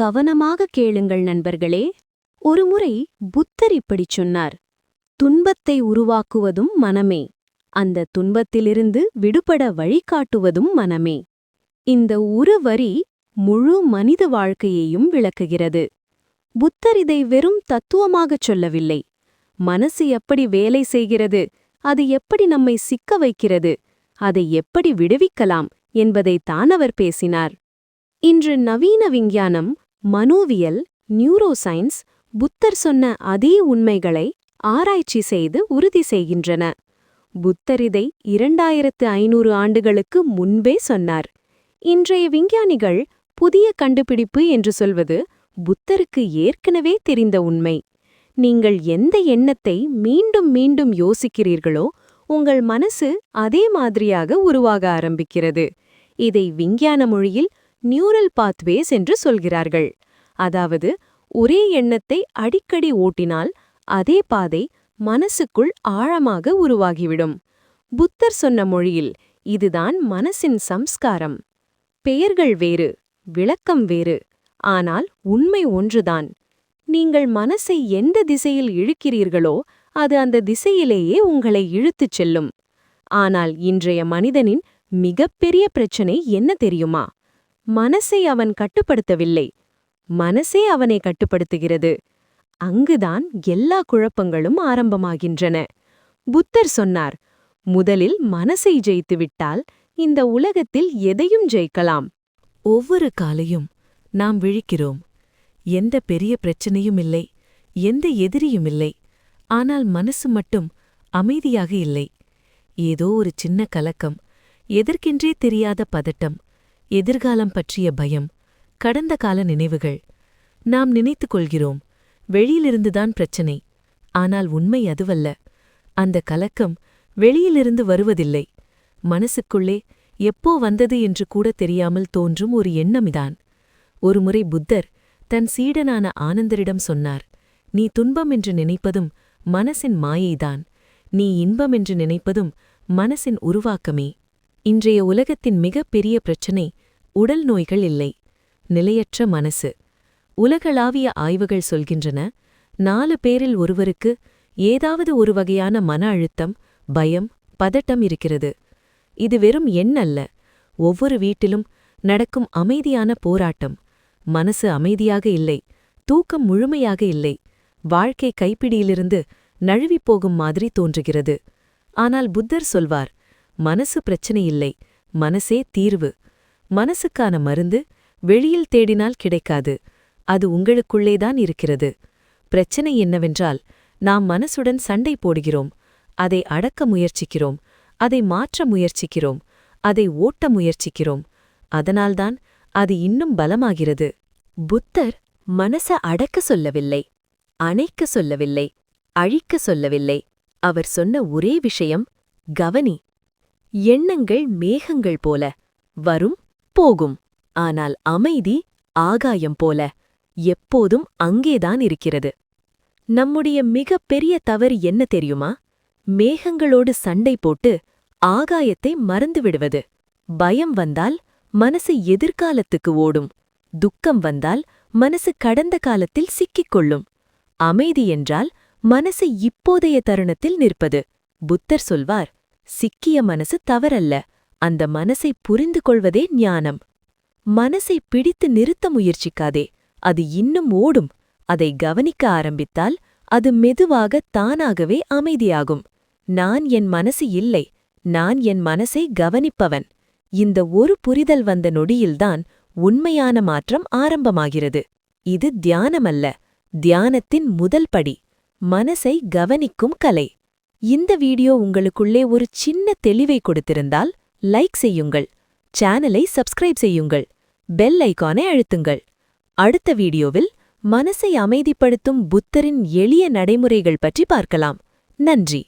கவனமாக கேளுங்கள் நண்பர்களே. ஒருமுறை புத்தர் இப்படிச் சொன்னார் துன்பத்தை உருவாக்குவதும் மனமே அந்த துன்பத்திலிருந்து விடுபட வழிகாட்டுவதும் மனமே. இந்த ஒரு வரி முழு மனித வாழ்க்கையையும் விளக்குகிறது. புத்தர் இதை வெறும் தத்துவமாகச் சொல்லவில்லை. மனசு எப்படி வேலை செய்கிறது அது எப்படி நம்மை சிக்க வைக்கிறது அதை எப்படி விடுவிக்கலாம் என்பதைத்தான் அவர் பேசினார். இன்று நவீன விஞ்ஞானம் மனோவியல் நியூரோசைன்ஸ் புத்தர் சொன்ன அதே உண்மைகளை ஆராய்ச்சி செய்து உறுதி செய்கின்றன. புத்தர் இதை இரண்டாயிரத்து ஐநூறு ஆண்டுகளுக்கு முன்பே சொன்னார். இன்றைய விஞ்ஞானிகள் புதிய கண்டுபிடிப்பு என்று சொல்வது புத்தருக்கு ஏற்கனவே தெரிந்த உண்மை. நீங்கள் எந்த எண்ணத்தை மீண்டும் மீண்டும் யோசிக்கிறீர்களோ உங்கள் மனசு அதே மாதிரியாக உருவாக ஆரம்பிக்கிறது. இதை விஞ்ஞான மொழியில் நியூரல் பாத்வேஸ் என்று சொல்கிறார்கள். அதாவது ஒரே எண்ணத்தை அடிக்கடி ஓட்டினால் அதே பாதை மனசுக்குள் ஆழமாக உருவாகிவிடும். புத்தர் சொன்ன மொழியில் இதுதான் மனசின் சம்ஸ்காரம். பெயர்கள் வேறு விளக்கம் வேறு ஆனால் உண்மை ஒன்றுதான். நீங்கள் மனசை எந்த திசையில் இழுக்கிறீர்களோ அது அந்த திசையிலேயே உங்களை இழுத்துச் செல்லும். ஆனால் இன்றைய மனிதனின் மிகப்பெரிய பிரச்சனை என்ன தெரியுமா? மனசை அவன் கட்டுப்படுத்தவில்லை. மனசே அவனை கட்டுப்படுத்துகிறது. அங்குதான் எல்லா குழப்பங்களும் ஆரம்பமாகின்றன. புத்தர் சொன்னார் முதலில் மனசை ஜெயித்துவிட்டால் இந்த உலகத்தில் எதையும் ஜெயிக்கலாம். ஒவ்வொரு காலையும் நாம் விழிக்கிறோம். எந்த பெரிய பிரச்சனையும் இல்லை. எந்த எதிரியும் இல்லை. ஆனால் மனசு மட்டும் அமைதியாக இல்லை. ஏதோ ஒரு சின்ன கலக்கம் எதற்கென்றே தெரியாத பதட்டம் எதிர்காலம் பற்றிய பயம் கடந்த கால நினைவுகள். நாம் நினைத்துக் கொள்கிறோம் வெளியிலிருந்துதான் பிரச்சனை. ஆனால் உண்மை அதுவல்ல. அந்த கலக்கம் வெளியிலிருந்து வருவதில்லை. மனசுக்குள்ளே எப்போ வந்தது என்று கூட தெரியாமல் தோன்றும் ஒரு எண்ணமிதான். ஒருமுறை புத்தர் தன் சீடனான ஆனந்தரிடம் சொன்னார் நீ துன்பம் என்று நினைப்பதும் மனசின் மாயைதான். நீ இன்பம் என்று நினைப்பதும் மனசின் உருவாக்கமே. இன்றைய உலகத்தின் மிகப் பெரிய பிரச்சினை உடல் நோய்கள் இல்லை. நிலையற்ற மனசு. உலகளாவிய ஆய்வுகள் சொல்கின்றன நாலு பேரில் ஒருவருக்கு ஏதாவது ஒரு வகையான மன அழுத்தம் பயம் பதட்டம் இருக்கிறது. இது வெறும் எண் அல்ல. ஒவ்வொரு வீட்டிலும் நடக்கும் அமைதியான போராட்டம். மனசு அமைதியாக இல்லை. தூக்கம் முழுமையாக இல்லை. வாழ்க்கை கைப்பிடியிலிருந்து நழுவிப் போகும் மாதிரி தோன்றுகிறது. ஆனால் புத்தர் சொல்வார் மனசு பிரச்சனை இல்லை. மனசே தீர்வு. மனசுக்கான மருந்து வெளியில் தேடினால் கிடைக்காது. அது உங்களுக்குள்ளேதான் இருக்கிறது. பிரச்சனை என்னவென்றால் நாம் மனசுடன் சண்டை போடுகிறோம். அதை அடக்க முயற்சிக்கிறோம். அதை மாற்ற முயற்சிக்கிறோம். அதை ஓட்ட முயற்சிக்கிறோம். அதனால்தான் அது இன்னும் பலமாகிறது. புத்தர் மனச அடக்க சொல்லவில்லை. அணைக்க சொல்லவில்லை. அழிக்க சொல்லவில்லை. அவர் சொன்ன ஒரே விஷயம் கவனி. எண்ணங்கள் மேகங்கள் போல. வரும் போகும். ஆனால் அமைதி ஆகாயம் போல எப்போதும் அங்கேதான் இருக்கிறது. நம்முடைய மிகப்பெரிய தவறு என்ன தெரியுமா? மேகங்களோடு சண்டை போட்டு ஆகாயத்தை மறந்துவிடுவது பயம் வந்தால் மனசு எதிர்காலத்துக்கு ஓடும். துக்கம் வந்தால் மனசு கடந்த காலத்தில் சிக்கிக் கொள்ளும். அமைதி என்றால் மனசு இப்போதைய தருணத்தில் நிற்பது. புத்தர் சொல்வார் சிக்கிய மனசு தவறல்ல. அந்த மனசை புரிந்து கொள்வதே ஞானம். மனசை பிடித்து நிறுத்த முயற்சிக்காதே அது இன்னும் ஓடும். அதை கவனிக்க ஆரம்பித்தால் அது மெதுவாக தானாகவே அமைதியாகும். நான் என் மனசு இல்லை நான் என் மனசை கவனிப்பவன். இந்த ஒரு புரிதல் வந்த நொடியில்தான் உண்மையான மாற்றம் ஆரம்பமாகிறது. இது தியானமல்ல தியானத்தின் முதல் படி மனசை கவனிக்கும் கலை. இந்த வீடியோ உங்களுக்குள்ளே ஒரு சின்ன தெளிவை கொடுத்திருந்தால் லைக் செய்யுங்கள். சேனலை சப்ஸ்கிரைப் செய்யுங்கள். பெல் ஐக்கானை அழுத்துங்கள். அடுத்த வீடியோவில் மனசை அமைதிப்படுத்தும் புத்தரின் எளிய நடைமுறைகள் பற்றி பார்க்கலாம். நன்றி.